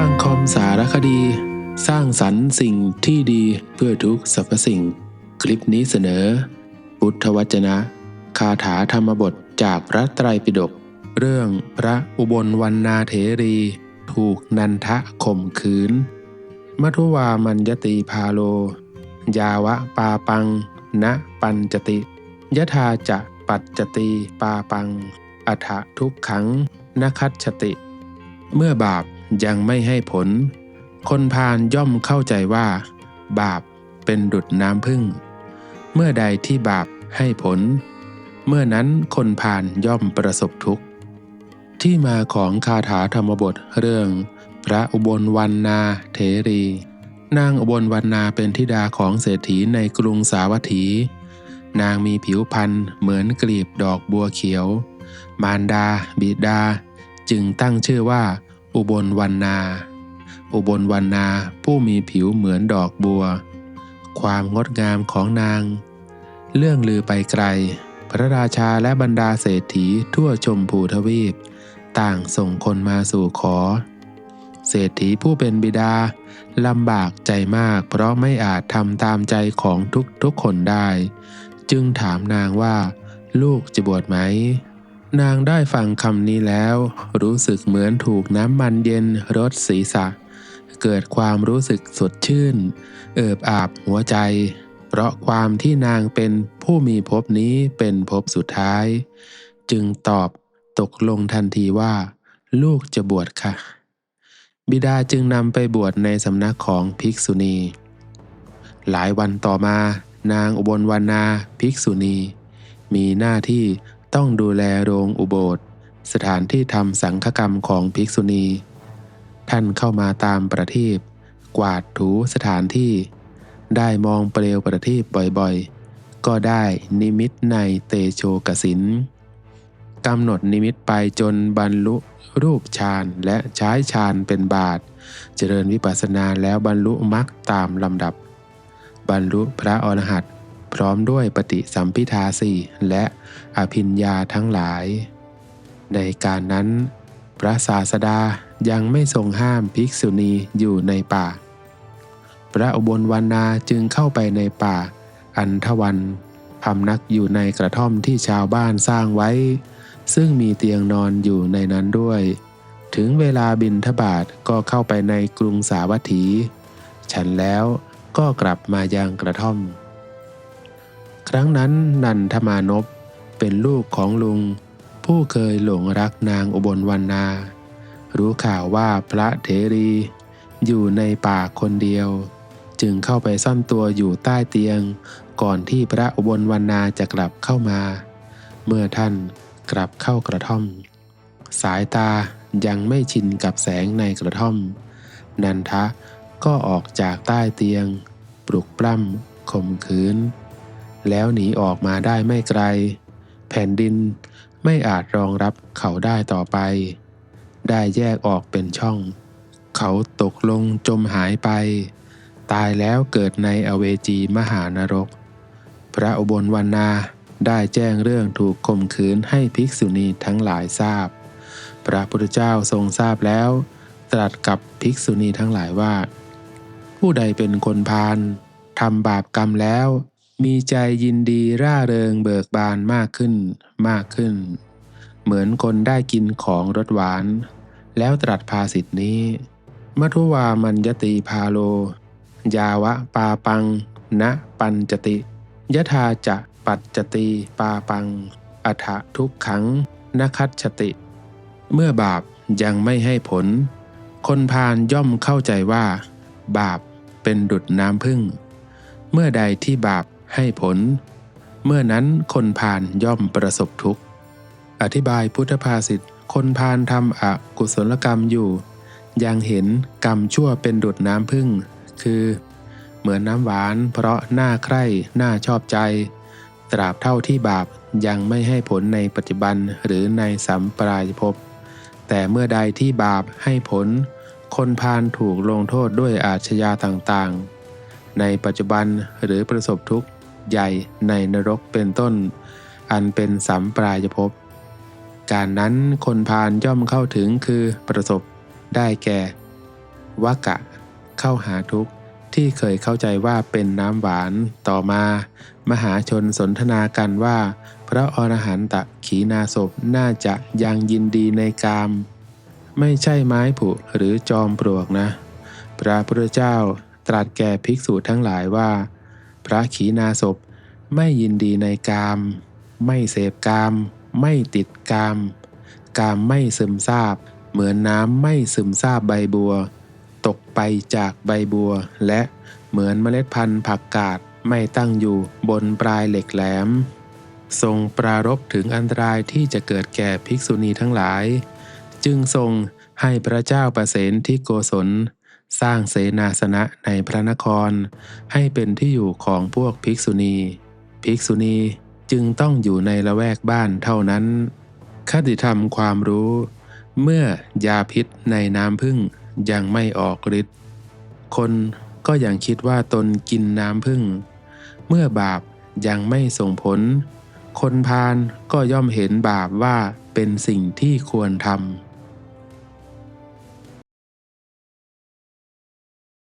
างคอมสารคดี สร้างสรรค์สิ่งที่ดีเพื่อทุกสรรพสิ่ง คลิปนี้เสนอ พุทธวจนะ คาถาธรรมบทจากพระไตรปิฎกเรื่องพระอุบลวันนาเถรี ถูกนันทะข่มขืน มัทุวามัญญติพาโล ยาวะปาปังณปัญจติยถาจะปัจจติปาปัง อัฐทุกขังนคัตชติ เมื่อบาป ยังไม่ให้ผล คนพาลย่อมเข้าใจว่า บาปเป็นดุดน้ำพึ่ง เมื่อใดที่บาปให้ผล เมื่อนั้นคนพาลย่อมประสบทุกข์ ที่มาของคาถาธรรมบทเรื่อง พระอุบลวันนาเถรี นางอุบลวันนาเป็นธิดาของเศรษฐีในกรุงสาวัตถี นางมีผิวพรรณเหมือนกลีบดอกบัวเขียว มารดา บิดา จึงตั้งชื่อว่า อุบลวันนา อุบลวันนาผู้มีผิวเหมือนดอกบัว ความงดงามของนาง เรื่องลือไปไกล พระราชาและบรรดาเศรษฐีทั่วชมพูทวีป ต่างส่งคนมาสู่ขอ เศรษฐีผู้เป็นบิดาลำบากใจมากเพราะไม่อาจทำตามใจของทุกทุกๆคนได้ จึงถามนางว่า ลูกจะบวชไหม นางได้ฟังคำนี้แล้ว รู้สึกเหมือนถูกน้ำมันเย็นรดศีรษะ เกิดความรู้สึกสดชื่น เอิบอาบหัวใจ เพราะความที่นางเป็นผู้มีภพนี้เป็นภพสุดท้าย จึงตอบตกลงทันทีว่า ลูกจะบวชค่ะ บิดาจึงนำไปบวชในสำนักของภิกษุณี หลายวันต่อมานางอุบลวรรณาภิกษุณี มีหน้าที่ ต้องดูแลโรงอุโบสถ สถานที่ทำสังฆกรรมของภิกษุณี ท่านเข้ามาตามประทีปกวาดถูสถานที่ ได้มองเปลวประทีปบ่อยๆ ก็ได้นิมิตในเตโชกสินกำหนดนิมิตไปจนบรรลุรูปฌานและใช้ฌานเป็นบาท เจริญวิปัสสนาแล้วบรรลุมรรคตามลำดับ บรรลุพระอรหันต์ พร้อมด้วยปฏิสัมพิทาสี่และอภิญญาทั้งหลาย ในการนั้น พระศาสดายังไม่ทรงห้ามภิกษุณีอยู่ในป่า พระอุบลวรรณาจึงเข้าไปในป่า อันทวันพำนักอยู่ในกระท่อมที่ชาวบ้านสร้างไว้ ซึ่งมีเตียงนอนอยู่ในนั้นด้วย ถึงเวลาบินทบาทก็เข้าไปในกรุงสาวัตถี ฉันแล้วก็กลับมายังกระท่อม รั้งนั้นนันทมานพเป็นลูกของลุง ผู้เคยหลงรักนางอุบลวรรณา รู้ข่าวว่าพระเถรี อยู่ในป่าคนเดียว จึงเข้าไปซ่อนตัวอยู่ใต้เตียง ก่อนที่พระอุบลวรรณาจะกลับเข้ามา เมื่อท่านกลับเข้ากระท่อม สายตายังไม่ชินกับแสงในกระท่อม นันทะก็ออกจากใต้เตียง ปลุกปล้ำข่มขืน แล้วหนีออกมาได้ไม่ไกล แผ่นดินไม่อาจรองรับเขาได้ต่อไป ได้แยกออกเป็นช่อง เขาตกลงจมหายไป ตายแล้วเกิดในอเวจีมหานรก พระอุบลวรรณาได้แจ้งเรื่องถูกข่มขืนให้ภิกษุณีทั้งหลายทราบ พระพุทธเจ้าทรงทราบแล้ว ตรัสกับภิกษุณีทั้งหลายว่า ผู้ใดเป็นคนพาลทำบาปกรรมแล้ว มีใจยินดีร่าเริงเบิกบานมากขึ้นมากขึ้น เหมือนคนได้กินของรสหวาน แล้วตรัสภาสิทธินี้มัทุวามัญญติพาโล ยาวะปาปัง ณปัญจติยถาจะปัจจติปาปัง อัฐทุกขังนคัตชติ เมื่อบาปยังไม่ให้ผล คนพาลย่อมเข้าใจว่า บาปเป็นดุดน้ำพึ่ง เมื่อใดที่บาป ให้ผล เมื่อนั้นคนพาลย่อมประสบทุกข์ อธิบายพุทธภาษิตคนพาลทำอกุศลกรรมอยู่ยังเห็นกรรมชั่วเป็นดุดน้ำพึ่ง คือ เหมือนน้ำหวานเพราะหน่าใคร่หน่าชอบใจ ตราบเท่าที่บาปยังไม่ให้ผลในปัจจุบันหรือในสัมปรายภพ แต่เมื่อใดที่บาปให้ผล คนพาลถูกลงโทษด้วยอาชญาต่างๆ ในปัจจุบันหรือประสบทุกข์ ใหญ่ในนรกเป็นต้น อันเป็นสัมปรายภพการนั้นคนพาลย่อมเข้าถึงคือประสบได้แก่วกะ เข้าหาทุกข์ที่เคยเข้าใจว่าเป็นน้ำหวานต่อมา มหาชนสนทนากันว่า พระอรหันตะขีณาศพน่าจะยังยินดีในกาม ไม่ใช่ไม้ผุหรือจอมปลวกนะ พระพุทธเจ้าตรัสแก่ภิกษุทั้งหลายว่า พระขีณาศพไม่ยินดีในกาม ไม่เสพกาม ไม่ติดกาม กามไม่ซึมซาบ เหมือนน้ำไม่ซึมซาบใบบัว ตกไปจากใบบัว และเหมือนเมล็ดพันธุ์ผักกาดไม่ตั้งอยู่บนปลายเหล็กแหลม ทรงปรารบถึงอันตรายที่จะเกิดแก่ภิกษุณีทั้งหลาย จึงทรงให้พระเจ้าประเสนที่โกศล สร้างเสนาสนะในพระนคร ให้เป็นที่อยู่ของพวกภิกษุณี ภิกษุณีจึงต้องอยู่ในละแวกบ้านเท่านั้น คติธรรมความรู้ เมื่อยาพิษในน้ำพึ่งยังไม่ออกฤทธิ์ คนก็ยังคิดว่าตนกินน้ำพึ่ง เมื่อบาปยังไม่ส่งผล คนพาลก็ย่อมเห็นบาปว่าเป็นสิ่งที่ควรทำ